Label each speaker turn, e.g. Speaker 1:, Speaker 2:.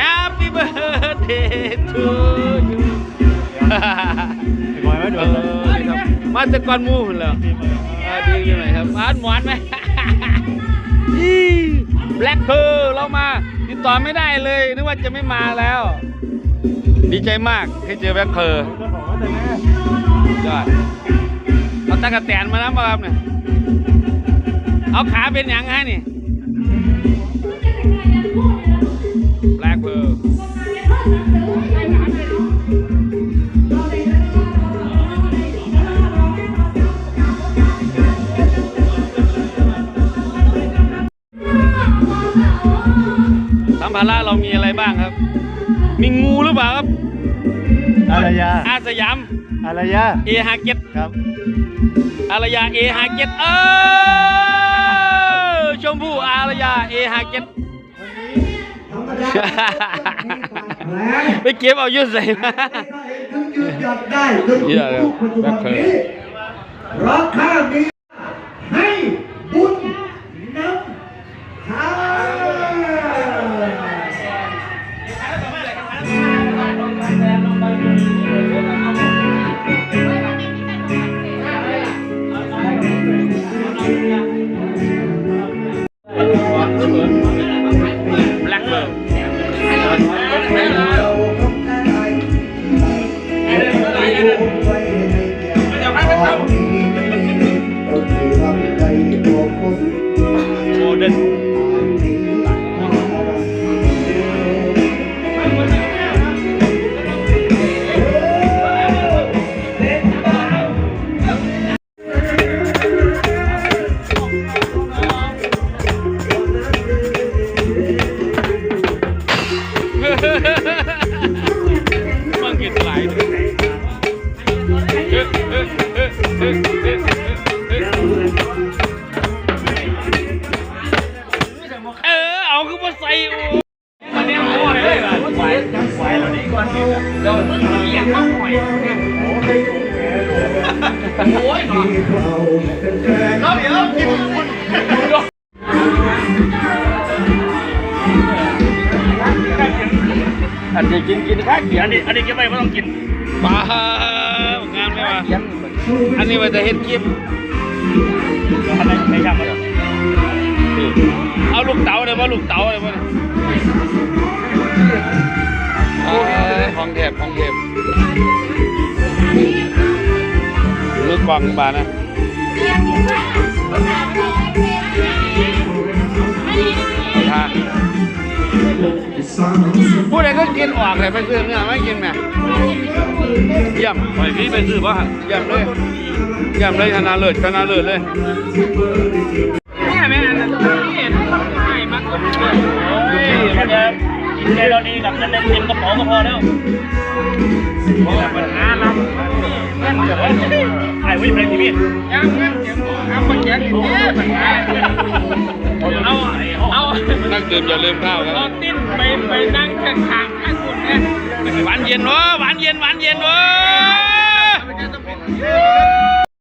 Speaker 1: Happy birthday to you
Speaker 2: บอยไม่ดู
Speaker 1: เออครับมาแต่ก่อนหมู่พุ่นแล้วเออดีอยู่ไหนครับหวานหวานไหมแบล็คเพอร์เรามาติดต่อไม่ได้เลยนึกว่าจะไม่มาแล้ว ดีใจมากที่เจอแบล็คเพอร์
Speaker 2: เจ้าของก็แต่แม่
Speaker 1: ยอดเอาตะกะแตนมานะมาครับเนี่ยเอาขาเป็นหยังฮะนี่ ภาระเรามีอะไรบ้างครับ มีงูหรือเปล่าครับ
Speaker 2: อารยา
Speaker 1: อาสยาม
Speaker 2: อารยา
Speaker 1: เอฮาเก็ต
Speaker 2: ครับ
Speaker 1: อารยาเอฮาเก็ตเออชมพู่อารยาเอฮาเก็ตไปเก็บเอาอยุ่ใส่มา
Speaker 3: ถึงยืนหยัดได้จน
Speaker 1: เหี้ยเลย
Speaker 3: ปัจจุบัน
Speaker 1: แบ็คเพิร์
Speaker 3: นี้ร
Speaker 1: โมเดิร์น เราดีกว่าเราเรียกว่าหอยโอ้ยหนอนเราเดี๋ยวกินอันนี้กินกินข้าเขียน
Speaker 2: อันนี้อันนี้ก็บไว้ไม่ต้องกิน
Speaker 1: ปลางามเลยวะอันนี้ว่าจะเห็นคลิป
Speaker 2: อันนี้ไม่ช่างมัน
Speaker 1: เอาลูกเต๋าเลยว่าลูกเต๋าเลยว่า องเทพของเทพมือกวางบานนะท่าผู้ใดก็กินออกเลยไปซื้อเนื้อไม่กินแม่เยี่ยม
Speaker 2: ไปพี่ไปซื้อป่ะ
Speaker 1: เยี่ยมเลยเยี่ยมเลยชนะเลิศชนะเลิศเลย
Speaker 2: ใจเราดีกับเงินเต็มกระเป๋าก็พอแล้ว
Speaker 1: ปัญหาเรา
Speaker 2: เงินเดี๋ยวไอ้วิ่งไปทีวี
Speaker 1: ยังเงินยังเอาปัญญาดีปัญหาเอาเอา
Speaker 4: นั่งดื่มอย่าลืมข้าวนะ
Speaker 1: เอาติ้นไปไปนั่งข้างข้างข้างคุณเนี่ยหวานเย็นวะหวานเย็นหวานเย็นวะ